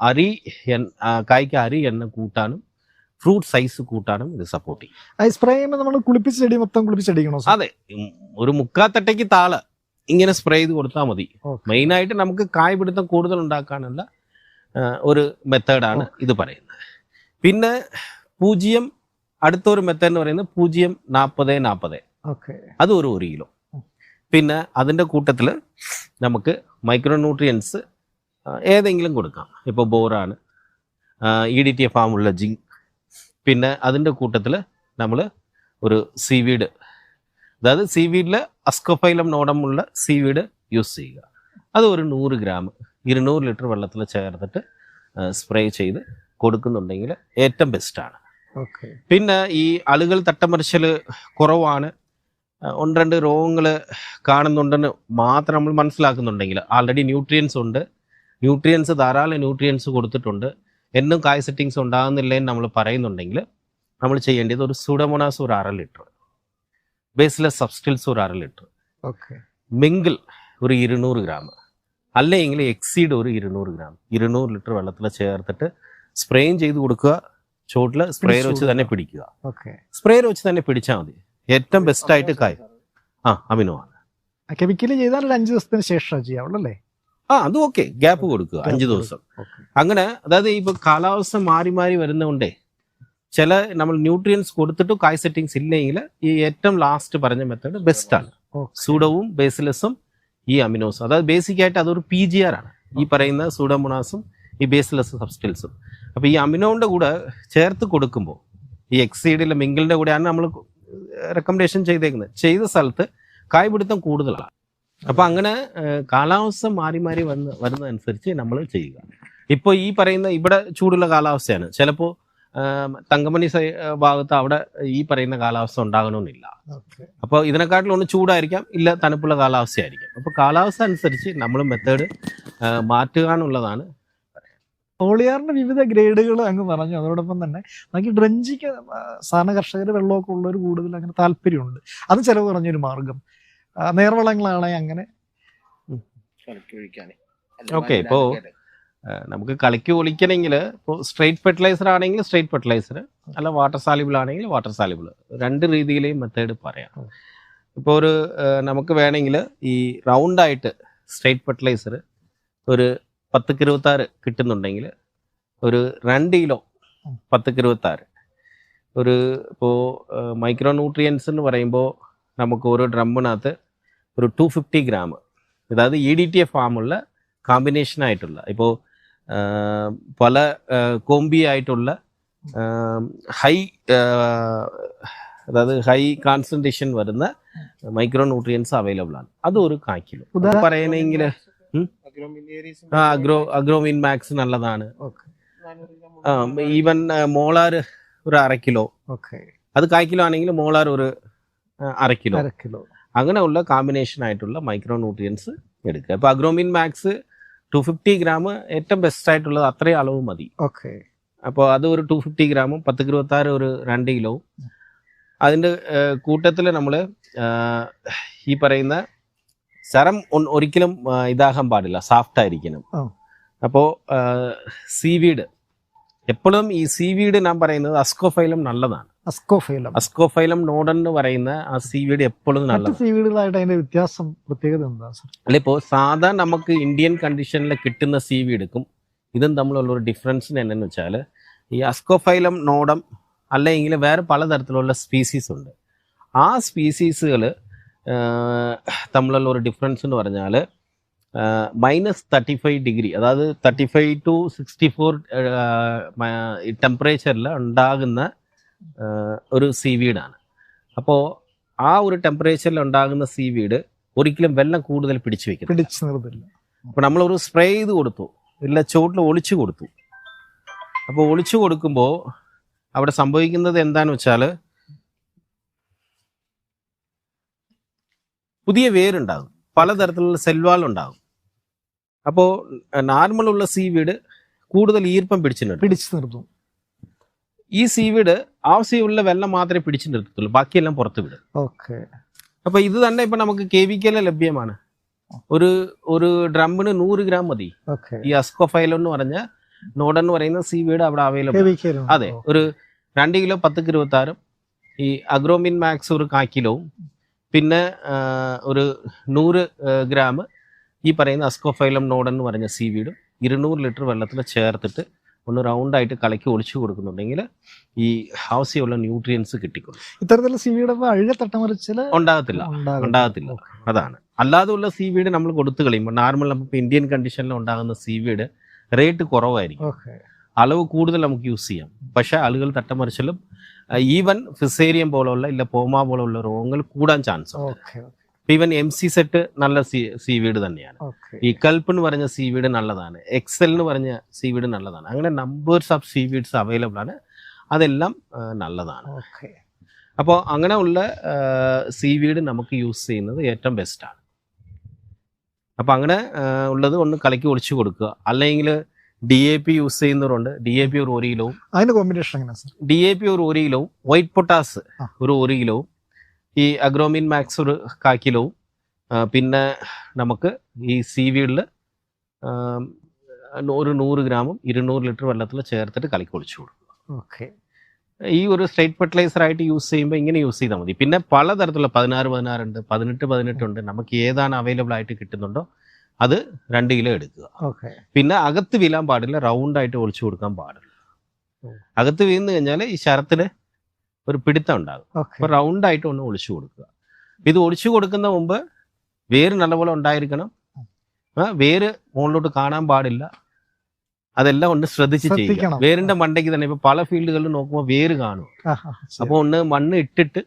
അരി കായ്ക്ക് അരി എണ്ണ കൂട്ടാനും ഫ്രൂട്ട് സൈസ് കൂട്ടാനും ഇത് സപ്പോർട്ട് ചെയ്യും. സ്പ്രേ ചെയ്യുമ്പോൾ നമ്മൾ കുളിപ്പിച്ച് ചെടി മൊത്തം കുളിപ്പിച്ചടിക്കണോ അതെ. ഒരു മുക്കാത്തട്ടയ്ക്ക് താൾ ഇങ്ങനെ സ്പ്രേ ചെയ്ത് കൊടുത്താൽ മതി. മെയിനായിട്ട് നമുക്ക് കായ് പിടുത്തം കൂടുതൽ ഉണ്ടാക്കാനുള്ള ഒരു മെത്തേഡാണ് ഇത് പറയുന്നത്. പിന്നെ പൂജ്യം അടുത്തൊരു മെത്തേഡ് എന്ന് പറയുന്നത് പൂജ്യം നാൽപ്പത് നാൽപ്പത് ഓക്കെ. അത് ഒരു ഒരു കിലോ പിന്നെ അതിന്റെ കൂട്ടത്തിൽ നമുക്ക് മൈക്രോ ന്യൂട്രിയൻസ് ഏതെങ്കിലും കൊടുക്കാം. ഇപ്പോൾ ബോറാണ് ഇ ഡി ടി എഫ് ഫാമുള്ള ജിങ്ക്. പിന്നെ അതിന്റെ കൂട്ടത്തിൽ നമ്മൾ ഒരു സീവീഡ് അതായത് സീവീഡിൽ അസ്കോഫൈലം നോടമുള്ള സീവീഡ് യൂസ് ചെയ്യുക. അത് ഒരു നൂറ് ഗ്രാം ഇരുന്നൂറ് ലിറ്റർ വെള്ളത്തിൽ ചേർത്തിട്ട് സ്പ്രേ ചെയ്ത് കൊടുക്കുന്നുണ്ടെങ്കിൽ ഏറ്റവും ബെസ്റ്റാണ് പിന്നെ ഈ ആളുകൾ തട്ടമറിച്ചൽ കുറവാണ്. ഒന്ന് രണ്ട് രോഗങ്ങൾ കാണുന്നുണ്ടെന്ന് മാത്രം നമ്മൾ മനസ്സിലാക്കുന്നുണ്ടെങ്കിൽ ആൾറെഡി ന്യൂട്രിയൻസ് ഉണ്ട്. ന്യൂട്രിയൻസ് ധാരാളം ന്യൂട്രിയൻസ് കൊടുത്തിട്ടുണ്ട്. എന്നും കായ് സെറ്റിങ്സ് ഉണ്ടാകുന്നില്ല എന്ന് നമ്മൾ പറയുന്നുണ്ടെങ്കിൽ നമ്മൾ ചെയ്യേണ്ടത് ഒരു സുഡമോണാസ് ഒരു അര ലിറ്റർ ബേസ്ലെസ് സബ്സ്റ്റിൽസ് ഒരു അര ലിറ്റർ ഓക്കെ. മിങ്കിൾ ഒരു ഇരുന്നൂറ് ഗ്രാം അല്ലെങ്കിൽ എക്സീഡ് ഒരു ഇരുന്നൂറ് ഗ്രാം ഇരുന്നൂറ് ലിറ്റർ വെള്ളത്തിൽ ചേർത്തിട്ട് സ്പ്രേയും ചെയ്ത് കൊടുക്കുക. ചോട്ടിൽ സ്പ്രേയർ വെച്ച് തന്നെ പിടിക്കുക. സ്പ്രേയർ വെച്ച് തന്നെ പിടിച്ചാൽ മതി. ഏറ്റവും ബെസ്റ്റ് ആയിട്ട് കായ്. ആ അമിനോ ആണ്. കെമിക്കലി ചെയ്താൽ അഞ്ച് ദിവസത്തിന് ശേഷം ചെയ്യാവുള്ളൂ അല്ലേ? ആ അതും ഓക്കെ ഗ്യാപ്പ് കൊടുക്കുക അഞ്ച് ദിവസം. അങ്ങനെ അതായത് ഇപ്പൊ കാലാവസ്ഥ മാറി മാറി വരുന്നതുകൊണ്ടേ ചില നമ്മൾ ന്യൂട്രിയൻസ് കൊടുത്തിട്ട് കായ് സെറ്റിങ്സ് ഇല്ലെങ്കിൽ ഈ ഏറ്റവും ലാസ്റ്റ് പറഞ്ഞ മെത്തേഡ് ബെസ്റ്റ് ആണ്. സൂഡവും ബേസിലസും ഈ അമിനോസും അതായത് ബേസിക് ആയിട്ട് അതൊരു പി ജി ആർ ആണ്. ഈ പറയുന്ന സൂഡോമോണാസും ഈ ബേസ്ലെസ് സബ്സ്റ്റൻസും അപ്പോൾ ഈ അമിനോന്റെ കൂടെ ചേർത്ത് കൊടുക്കുമ്പോൾ ഈ എക്സീഡിലെ മിങ്കിളിന്റെ കൂടെയാണ് നമ്മൾ റെക്കമെൻഡേഷൻ ചെയ്തേക്കുന്നത്. ചെയ്ത സ്ഥലത്ത് കായ്പിടുത്തം കൂടുതലാണ്. അപ്പോൾ അങ്ങനെ കാലാവസ്ഥ മാറി മാറി വന്ന് വരുന്നതനുസരിച്ച് നമ്മൾ ചെയ്യുക. ഇപ്പോൾ ഈ പറയുന്ന ഇവിടെ ചൂടുള്ള കാലാവസ്ഥയാണ്. ചിലപ്പോൾ തങ്കമണി ഭാഗത്ത് അവിടെ ഈ പറയുന്ന കാലാവസ്ഥ ഉണ്ടാകണമെന്നില്ല. അപ്പോൾ ഇതിനെക്കാട്ടിലും ഒന്ന് ചൂടായിരിക്കാം ഇല്ല തണുപ്പുള്ള കാലാവസ്ഥയായിരിക്കാം. അപ്പോൾ കാലാവസ്ഥ അനുസരിച്ച് നമ്മൾ മെത്തേഡ് മാറ്റുക എന്നുള്ളതാണ് പോളിയാറിന്റെ വിവിധ ഗ്രേഡുകൾ അങ്ങ് പറഞ്ഞു. അതോടൊപ്പം തന്നെ ബാക്കി ഡ്രഞ്ചിക്ക് സാധാരണ കർഷകർ വെള്ളമൊക്കെ ഉള്ളവർ കൂടുതൽ അങ്ങനെ താല്പര്യമുണ്ട്. അത് ചെലവ് കുറഞ്ഞൊരു മാർഗം നേർവളങ്ങളാണെങ്കിൽ അങ്ങനെ. ഓക്കെ ഇപ്പോ നമുക്ക് കളിക്ക് ഒളിക്കണമെങ്കിൽ ഇപ്പോൾ സ്ട്രെയിറ്റ് ഫെർട്ടിലൈസർ ആണെങ്കിൽ സ്ട്രെയിറ്റ് ഫെർട്ടിലൈസർ അല്ല വാട്ടർ സാലിബിൾ ആണെങ്കിൽ വാട്ടർ സാലിബിൾ രണ്ട് രീതിയിലെയും മെത്തേഡ് പറയാം. ഇപ്പോൾ ഒരു നമുക്ക് വേണമെങ്കിൽ ഈ റൗണ്ടായിട്ട് സ്ട്രെയിറ്റ് ഫെർട്ടിലൈസർ ഒരു പത്ത് ഇരുപത്താറ് കിട്ടുന്നുണ്ടെങ്കിൽ ഒരു രണ്ട് കിലോ പത്ത് ഇരുപത്താറ് ഒരു ഇപ്പോൾ മൈക്രോ ന്യൂട്രിയൻസ് എന്ന് പറയുമ്പോൾ നമുക്ക് ഓരോ ഡ്രമ്മിനകത്ത് ഒരു ടു ഫിഫ്റ്റി ഗ്രാം അതായത് ഇ ഡി ടി എഫ് ഫാമുള്ള കോമ്പിനേഷനായിട്ടുള്ള ഇപ്പോൾ പല കോമ്പി ആയിട്ടുള്ള ഹൈ അതായത് ഹൈ കോൺസെൻട്രേഷൻ വരുന്ന മൈക്രോ ന്യൂട്രിയൻസ് അവൈലബിൾ ആണ്. അത് ഒരു കിലോ. പറയണമെങ്കിൽ അഗ്രോ അഗ്രോമിൻ മാക്സ് നല്ലതാണ്. ഈവൻ മോളാർ ഒരു അര കിലോ. ഓക്കെ. അത് കാൽ കിലോ ആണെങ്കിൽ മോളാർ ഒരു അര കിലോ. കിലോ. അങ്ങനെയുള്ള കോമ്പിനേഷൻ ആയിട്ടുള്ള മൈക്രോ ന്യൂട്രിയൻസ് എടുക്കുക. അപ്പൊ Agromin Max two fifty gram ഏറ്റവും ബെസ്റ്റ് ആയിട്ടുള്ളത് അത്രയും അളവ് മതി. ഓക്കെ. അപ്പോൾ അത് ഒരു ടു ഫിഫ്റ്റി ഗ്രാമും പത്ത് ഇരുപത്താറ് ഒരു രണ്ട് കിലോ അതിന്റെ കൂട്ടത്തിൽ നമ്മൾ ഈ പറയുന്ന ശരം ഒരിക്കലും ഇതാകാൻ പാടില്ല. സോഫ്റ്റ് ആയിരിക്കണം. അപ്പോ അപ്പോൾ സീവീഡ് എപ്പോഴും ഈ സീവീഡ് ഞാൻ പറയുന്നത് അസ്കോഫൈലം നല്ലതാണ്. അസ്കോഫൈലം. അസ്കോഫൈലം നോഡൻ എന്ന് പറയുന്ന ആ സീവീഡ് എപ്പോഴും നല്ലത് നല്ലതാണ്. അതിന്റെ വ്യത്യാസം പ്രത്യേകത എന്താ അല്ല ഇപ്പോൾ സാധാരണ നമുക്ക് ഇന്ത്യൻ കണ്ടീഷനിൽ കിട്ടുന്ന സീവീഡുക്കും ഇതും തമ്മിലുള്ള ഒരു ഡിഫറൻസ് എന്നു വെച്ചാൽ ഈ അസ്കോഫൈലം നോഡം അല്ലെങ്കിൽ വേറെ പലതരത്തിലുള്ള സ്പീസീസ് ഉണ്ട്. ആ സ്പീസീസുകൾ തമ്മിലുള്ള ഒരു ഡിഫറൻസ് എന്ന് പറഞ്ഞാൽ മൈനസ് തേർട്ടി ഫൈവ് ഡിഗ്രി അതായത് thirty five to sixty four ടെമ്പറേച്ചറിൽ ഉണ്ടാകുന്ന ഒരു സീ വീടാണ്. അപ്പോൾ ആ ഒരു ടെമ്പറേച്ചറിൽ ഉണ്ടാകുന്ന സീവീഡ് ഒരിക്കലും വെള്ളം കൂടുതൽ പിടിച്ചു വെക്കും പിടിച്ചു നിർത്തില്ല. അപ്പൊ നമ്മളൊരു സ്പ്രേ ചെയ്ത് കൊടുത്തു. ഇല്ല ചോട്ടിൽ ഒളിച്ചു കൊടുത്തു. അപ്പോൾ ഒളിച്ചു കൊടുക്കുമ്പോൾ അവിടെ സംഭവിക്കുന്നത് എന്താണെന്ന് വെച്ചാൽ പുതിയ വേരുണ്ടാകും. പലതരത്തിലുള്ള സെൽവാൾ ഉണ്ടാകും അപ്പോൾ നോർമൽ ഉള്ള സീവീഡ് കൂടുതൽ ഈർപ്പം പിടിച്ചു നിർത്തും. പിടിച്ചു നിർത്തും. ഈ സീവീഡ് ആവശ്യമുള്ള വെള്ളം മാത്രമേ പിടിച്ചു നിർത്തത്തുള്ളൂ. ബാക്കിയെല്ലാം പുറത്ത് വിടും. ഓക്കെ. അപ്പൊ ഇത് തന്നെ ഇപ്പൊ നമുക്ക് കെ വി ലഭ്യമാണ്. ഒരു ഒരു ഡ്രമ്മിന് നൂറ് ഗ്രാം മതി. ഈ അസ്കോഫൈൽ എന്ന് പറഞ്ഞ നോഡ് എന്ന് പറയുന്ന സീവീഡ് അവിടെ അവൈലബിൾ അതെ ഒരു രണ്ട് കിലോ പത്ത് ഇരുപത്തി ആറും ഈ അഗ്രോമിൻ മാക്സ് ഒരു കാ കിലോവും. പിന്നെ ഒരു നൂറ് ഗ്രാം ഈ പറയുന്ന അസ്കോഫൈലം നോഡ് എന്ന് പറഞ്ഞ സീവീഡും ഇരുന്നൂറ് ലിറ്റർ വെള്ളത്തിൽ ചേർത്തിട്ട് ഒന്ന് റൗണ്ടായിട്ട് കലക്കി ഒളിച്ചു കൊടുക്കുന്നുണ്ടെങ്കിൽ ഈ ആവശ്യമുള്ള ന്യൂട്രിയൻസ് കിട്ടിക്കൊള്ളും ഇത്തരത്തിലുള്ള സീവീഡ് അഴുക തട്ടമറിച്ചിൽ ഉണ്ടാകത്തില്ല. ഉണ്ടാകത്തില്ല. അതാണ്. അല്ലാതെയുള്ള സീവീഡ് നമ്മൾ കൊടുത്തു കളയുമ്പോൾ നോർമൽ നമുക്ക് ഇന്ത്യൻ കണ്ടീഷനിൽ ഉണ്ടാകുന്ന സീവീഡ് റേറ്റ് കുറവായിരിക്കും. അളവ് കൂടുതൽ നമുക്ക് യൂസ് ചെയ്യാം. പക്ഷേ ആളുകൾ തട്ടമറിച്ചാലും ഈവൻ ഫിസേരിയം പോലുള്ള ഇല്ല പോമ പോലുള്ള രോഗങ്ങൾ കൂടാൻ ചാൻസ് ഉണ്ട്. ഈവൻ എം സി സെറ്റ് നല്ല സി വീട് തന്നെയാണ്. ഈ കൽപ്പ് എന്ന് പറഞ്ഞ സി വീട് നല്ലതാണ്. എക്സൽ എന്ന് പറഞ്ഞ സി വീട് നല്ലതാണ്. അങ്ങനെ numbers of seaweeds available ആണ്. അതെല്ലാം നല്ലതാണ്. അപ്പോൾ അങ്ങനെ ഉള്ള സി വീട് നമുക്ക് യൂസ് ചെയ്യുന്നത് ഏറ്റവും ബെസ്റ്റാണ് അപ്പോൾ അങ്ങനെ ഉള്ളത് ഒന്ന് കലക്കി ഒളിച്ചു കൊടുക്കുക. അല്ലെങ്കിൽ ഡി എ പി യൂസ് ചെയ്യുന്നവരുണ്ട്. ഡി എ പി ഒരു ഒരു കിലോവും. അതിന്റെ combination sir D A P ഒരു ഒരു കിലോവും. വൈറ്റ് പൊട്ടാസ് ഒരു ഒരു കിലോ ഈ അഗ്രോമിൻ മാക്സ് ഒരു കാ കിലോവും. പിന്നെ നമുക്ക് ഈ സി സീവീഡിൽ ഒരു നൂറ് ഗ്രാമും ഇരുന്നൂറ് ലിറ്റർ വെള്ളത്തിൽ ചേർത്തിട്ട് കലക്കി ഒളിച്ചു കൊടുക്കുക. ഓക്കെ ഈ ഒരു സ്ട്രേറ്റ് ഫെർട്ടിലൈസർ ആയിട്ട് യൂസ് ചെയ്യുമ്പോൾ ഇങ്ങനെ യൂസ് ചെയ്താൽ മതി. പിന്നെ പലതരത്തിലുള്ള പതിനാറ് പതിനാറുണ്ട് പതിനെട്ട് പതിനെട്ടുണ്ട് നമുക്ക് ഏതാണ് അവൈലബിൾ ആയിട്ട് കിട്ടുന്നുണ്ടോ അത് രണ്ട് കിലോ എടുക്കുക. പിന്നെ അകത്ത് വീഴാൻ പാടില്ല റൗണ്ട് ആയിട്ട് ഒളിച്ചു കൊടുക്കാൻ പാടില്ല. അകത്ത് വീന്ന് കഴിഞ്ഞാൽ ഈ ശരത്തിന് ഒരു പിടുത്തം ഉണ്ടാകും. അപ്പൊ റൗണ്ട് ആയിട്ട് ഒന്ന് ഒളിച്ചു കൊടുക്കുക. ഇത് ഒളിച്ചു കൊടുക്കുന്ന മുമ്പ് വേര് നല്ലപോലെ ഉണ്ടായിരിക്കണം. വേര് മുകളിലോട്ട് കാണാൻ പാടില്ല. അതെല്ലാം ഒന്ന് ശ്രദ്ധിച്ച് ചെയ്യുക. വേരിന്റെ മണ്ടയ്ക്ക് തന്നെ ഇപ്പൊ പല ഫീൽഡുകളിൽ നോക്കുമ്പോൾ വേര് കാണും. അപ്പോൾ ഒന്ന് മണ്ണ് ഇട്ടിട്ട്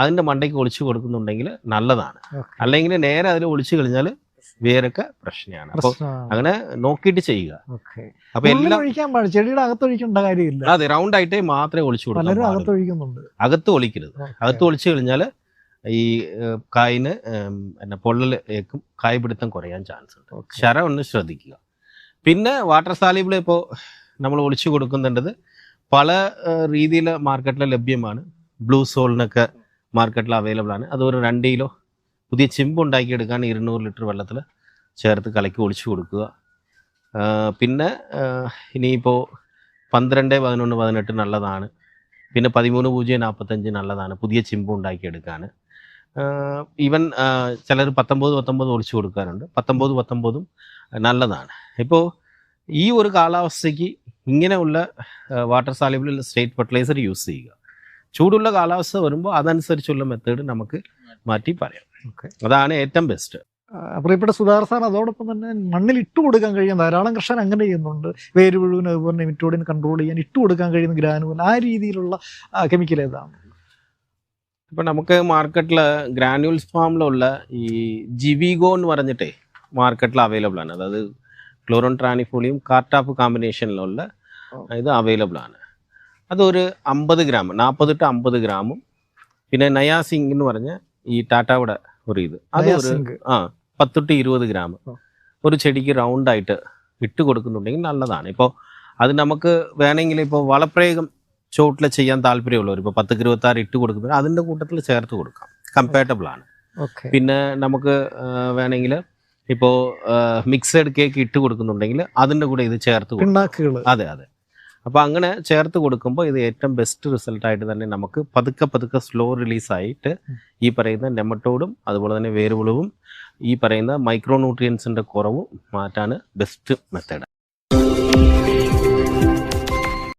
അതിന്റെ മണ്ടയ്ക്ക് ഒളിച്ചു കൊടുക്കുന്നുണ്ടെങ്കിൽ നല്ലതാണ്. അല്ലെങ്കിൽ നേരെ അതിൽ ഒളിച്ചു കഴിഞ്ഞാൽ വേരൊക്കെ പ്രശ്നമാണ് അപ്പൊ അങ്ങനെ നോക്കിയിട്ട് ചെയ്യുക. അപ്പൊ എല്ലാം ഒഴിക്കാൻ പാടില്ല. ചെടിയുടെ അകത്തൊഴിക്കേണ്ട കാര്യമില്ല. അതെ റൗണ്ട് ആയിട്ടേ മാത്രമേ ഒളിച്ചു കൊടുക്കുന്നുണ്ട്. അകത്തൊഴിക്കുന്നുണ്ട്. അകത്ത് ഒളിക്കരുത്. അകത്ത് ഒളിച്ചു കഴിഞ്ഞാൽ ഈ കായിന് പിന്നെ പൊള്ളൽ ഏക്കും കായ് പിടുത്തം കുറയാൻ ചാൻസ് ഉണ്ട്. ശരം ഒന്ന് ശ്രദ്ധിക്കുക. പിന്നെ വാട്ടർ സാലിബിൾ ഇപ്പോൾ നമ്മൾ ഒളിച്ചു കൊടുക്കുന്നുണ്ടത് പല രീതിയിൽ മാർക്കറ്റിൽ ലഭ്യമാണ്. ബ്ലൂ സോളിനൊക്കെ മാർക്കറ്റിൽ അവൈലബിൾ ആണ്. അത് ഒരു രണ്ട് കിലോ പുതിയ ചിമ്പ് ഉണ്ടാക്കിയെടുക്കാൻ ഇരുന്നൂറ് ലിറ്റർ വെള്ളത്തിൽ ചേർത്ത് കലക്കി ഒളിച്ചു കൊടുക്കുക. പിന്നെ ഇനിയിപ്പോൾ പന്ത്രണ്ട് പതിനൊന്ന് പതിനെട്ട് നല്ലതാണ്. പിന്നെ പതിമൂന്ന് പൂജ്യം നാൽപ്പത്തഞ്ച് നല്ലതാണ്. പുതിയ ചിമ്പ് ഉണ്ടാക്കിയെടുക്കാൻ ഈവൻ ചിലർ പത്തൊമ്പത് പത്തൊമ്പത് ഒളിച്ചു കൊടുക്കാറുണ്ട്. പത്തൊമ്പത് പത്തൊമ്പതും നല്ലതാണ്. ഇപ്പോൾ ഈ ഒരു കാലാവസ്ഥയ്ക്ക് ഇങ്ങനെയുള്ള water soluble straight fertiliser use ചെയ്യുക. ചൂടുള്ള കാലാവസ്ഥ വരുമ്പോൾ അതനുസരിച്ചുള്ള മെത്തേഡ് നമുക്ക് മാറ്റി പറയാം. അതാണ് ഏറ്റവും ബെസ്റ്റ്. പ്രിയപ്പെട്ട സുധാകർ സാർ അതോടൊപ്പം തന്നെ മണ്ണിൽ ഇട്ട് കൊടുക്കാൻ കഴിയുന്ന ധാരാളം കർഷകർ അങ്ങനെ ചെയ്യുന്നുണ്ട്. വേര് പുഴുവിന് അതുപോലെ നെമിറ്റോഡിന് കൺട്രോൾ ചെയ്യാൻ ഇട്ട് കൊടുക്കാൻ കഴിയുന്ന ഗ്രാനുവൽ ആ രീതിയിലുള്ള കെമിക്കൽ ഏതാണ്? ഇപ്പൊ നമുക്ക് മാർക്കറ്റിൽ ഗ്രാനുവൽസ് ഫാമിലുള്ള ഈ ജിവിഗോ എന്ന് പറഞ്ഞിട്ടേ മാർക്കറ്റിൽ അവൈലബിൾ ആണ്. അതായത് ക്ലോറോൺ ട്രാനിഫോളിയും കാർട്ടാപ്പ് കോമ്പിനേഷനിലുള്ള ഇത് അവൈലബിൾ ആണ്. അതൊരു അമ്പത് ഗ്രാം നാൽപ്പത് ടു അമ്പത് ഗ്രാമും പിന്നെ നയാസിംഗ് എന്ന് പറഞ്ഞ ഈ ടാറ്റാവിടെ ഒരു ഇത്. അത് ഒരു. ആ പത്ത് ടു ഇരുപത് ഗ്രാം. ഒരു ചെടിക്ക് റൗണ്ടായിട്ട് ഇട്ട് കൊടുക്കുന്നുണ്ടെങ്കിൽ നല്ലതാണ്. ഇപ്പോൾ അത് നമുക്ക് വേണമെങ്കിൽ ഇപ്പോൾ വളപ്രയോഗം ചോട്ടിൽ ചെയ്യാൻ താല്പര്യമുള്ളവർ ഇപ്പോൾ പത്ത് ഇരുപത്താറ് ഇട്ട് കൊടുക്കുമ്പോൾ അതിന്റെ കൂട്ടത്തിൽ ചേർത്ത് കൊടുക്കാം. കമ്പാറ്റബിൾ ആണ്. പിന്നെ നമുക്ക് വേണമെങ്കിൽ ഇപ്പോൾ മിക്സഡ് കേക്ക് ഇട്ട് കൊടുക്കുന്നുണ്ടെങ്കിൽ അതിന്റെ കൂടെ ഇത് ചേർത്ത് കൊടുക്കാം. പിണ്ണാക്കുകൾ അതെ അതെ. അപ്പോൾ അങ്ങനെ ചേർത്ത് കൊടുക്കുമ്പോൾ ഇത് ഏറ്റവും ബെസ്റ്റ് റിസൾട്ടായിട്ട് തന്നെ നമുക്ക് പതുക്കെ പതുക്കെ സ്ലോ റിലീസായിട്ട് ഈ പറയുന്ന നെമറ്റോഡും അതുപോലെ തന്നെ വേരുവിളവും ഈ പറയുന്ന മൈക്രോ ന്യൂട്രിയൻസിന്റെ കുറവും മാറ്റാൻ ബെസ്റ്റ് മെത്തേഡ്